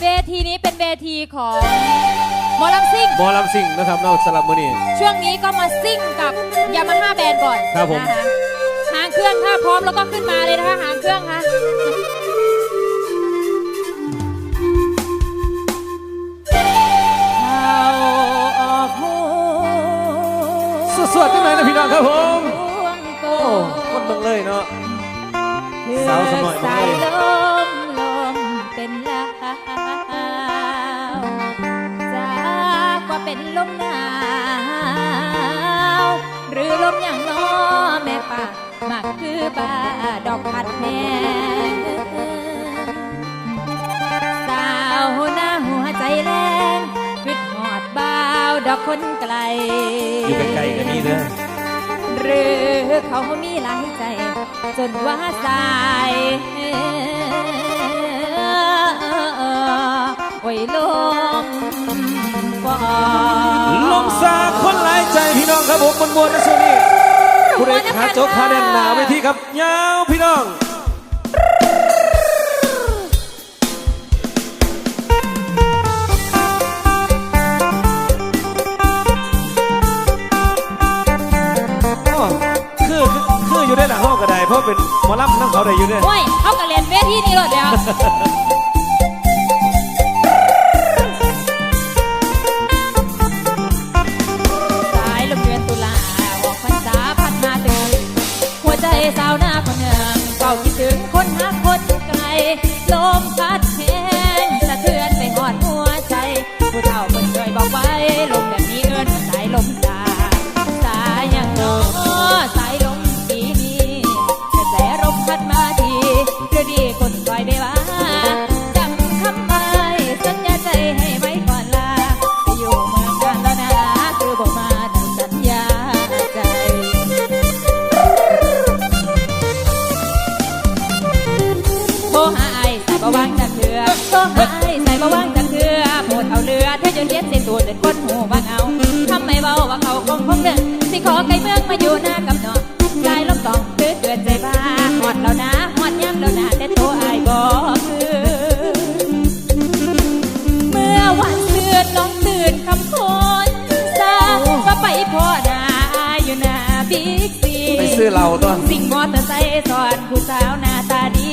เวทีนี้เป็นเวทีของหมอลำซิ่งหมอลำซิ่งนะครับเนอกสลับมือนี่ ช่วงนี้ก็มาซิ่งกับยามาฮ่าแบนด์ก่อนครับผม นะคะหางเครื่องถ้าพร้อมแล้วก็ขึ้นมาเลยนะคะหางเครื่องค่ะเข้าออกหูสวดๆจังเลยนะพี่น้องครับผมวงโกโอ้คนเบิ่งเลยเนาะ สาวสมัยสาเบิ่ยงเลย จากว่าเป็นลมหนาว หรือลมอย่างน้อแม่ป่ามักคือบ้าดอกพัดแม่สาวหน้าหัวใจแรงคิดหอดบ่าวดอกคนไกล อยู่ไกลๆกันนี่เด้อหรือเขามีหลายใจ จนว่าสาย โอ้ยลมฟอลมสาคนหลายใจพี่น้องครับผมมวนๆนะส่วนนี้ผู้ใดขาโจกขาแน่นหนาเวทีครับยาวพี่น้องอ้อคือคือคืออยู่ได้หลังห้องก็ได้เพราะเป็นหมอลำนั่งเขาได้อยู่เนี่ยโอ้ยเขากระเรียนเวทีนี้เลยเดียว บะวังจักเถื่อโทรหาไอ้ใส่บะวังจักเถื่อโพดเอาเรือเธอจนเลียนเส้นตัวจนก้นหูบางเอาทำไมเบาว่าเขาคงคงเดินสิขอไกลเมืองมาอยู่หน้ากับน้องสายลมตองคือเตือนใจบ้าหอดแล้วนะหอดย้ำแล้วนะแต่โทรไอ้บอกคือเมื่อวันเดือนน้องตื่นคำคนสาก็ไปพ่อนาอยู่หน้าบิ๊กซีไปซื้อเหล้าตัวสิ่งมอเตอร์ไซค์สอนผู้สาวหน้าตาดี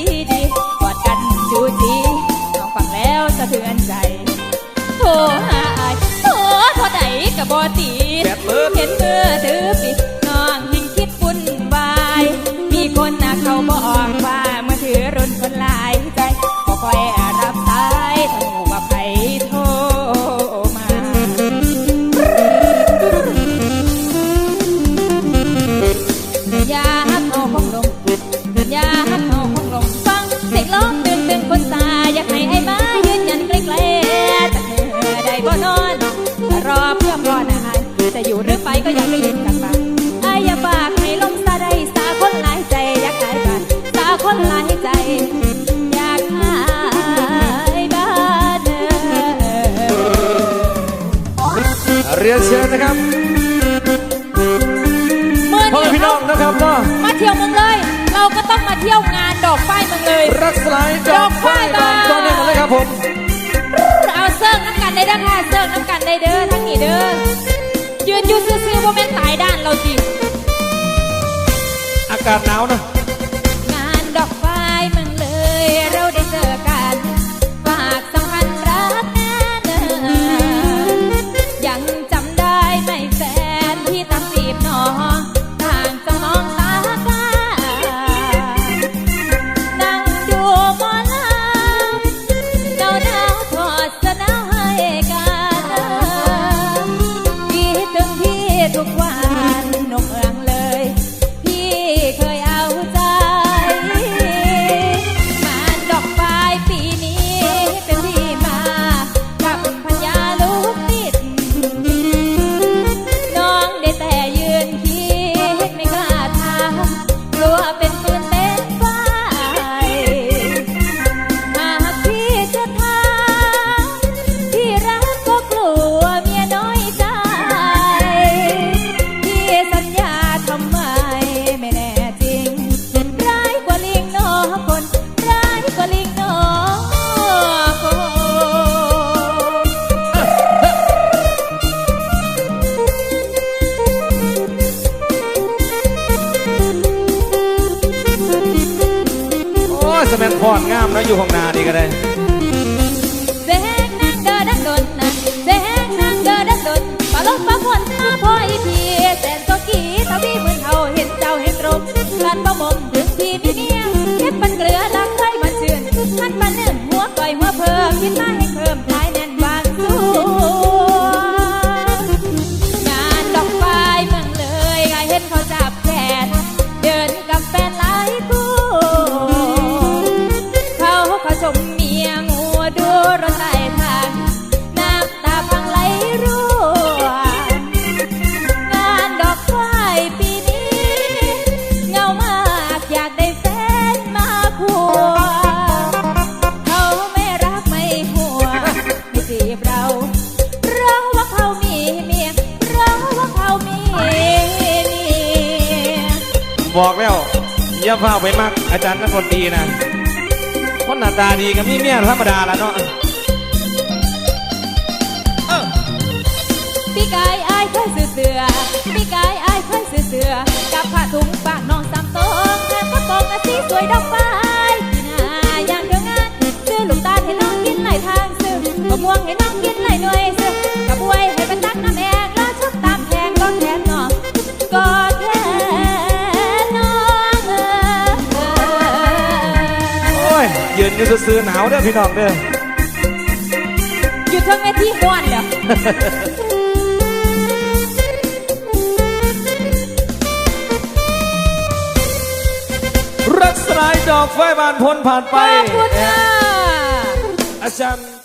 จะอยู่หรือไปก็อยากได้ยินจากปากไอ้อย่าฝากให้ลมซาได้สาคนหลายใจอยากหายบ้านสาคนหลายใจอยากหายบ้านเออเรียนเชิญนะครับเมื่อพ่อแม่นี้พี่น้องนะครับเนาะมาเที่ยวเมืองเลย เราก็ต้องมาเที่ยวงานดอกไฟเมืองเลย รักสลายดอกไฟบานตอนนี้มาเลยครับผมเอาเซิร์งน้ำกันได้เด้อค่ะเซิร์งน้ำกันได้เด้อทั้งนี้เด้อ ยืนอยู่ซื่อๆว่าแม่นตายด้านเราสิ อากาศหนาวนะ อนงามนะอยู่ของนาดีก็ได้เสียงนางเดอดังดนนะเสียงนางเดอดังดนปลาลบปลาพวนมาพ่ออีพีแสนโซกีทวีมือนเฮาเห็นเจ้าเห็นตรงกันบ่มมถึงทีมีเมียเก็บปันเกลือลักไข่มาชื่นมันปันเนื่นหัวก่อยหัวเพิ่มกินมาให้เพิ่ม บอกแล้วอย่าพาไปมักอาจารย์นักดนตรีนะคนหน้าตาดีกับมีเมียธรรมดาละเนาะเออพี่กายอายเคยซื้อเสือพี่กายอายเคยซื้อเสือ กับผ้าถุงฝากน้องสามตรงแถมกระโปรงอาสีสวยดอกไม้ที่หน้าอย่างเดียวงานซื้อลูกตาลให้น้องกินหลายทางซื้อกระม่วงให้น้องกินหลายหน่วยซื้อกระบวย อ้ยยืนอยู่ซื่อๆหนาวเด้อพี่น้องเด้ออยู่เทั้งเวทีม่วนแล้วรักสลายดอกไฟบานพ้นผ่านไปขอบคุณค่ะอาจารย์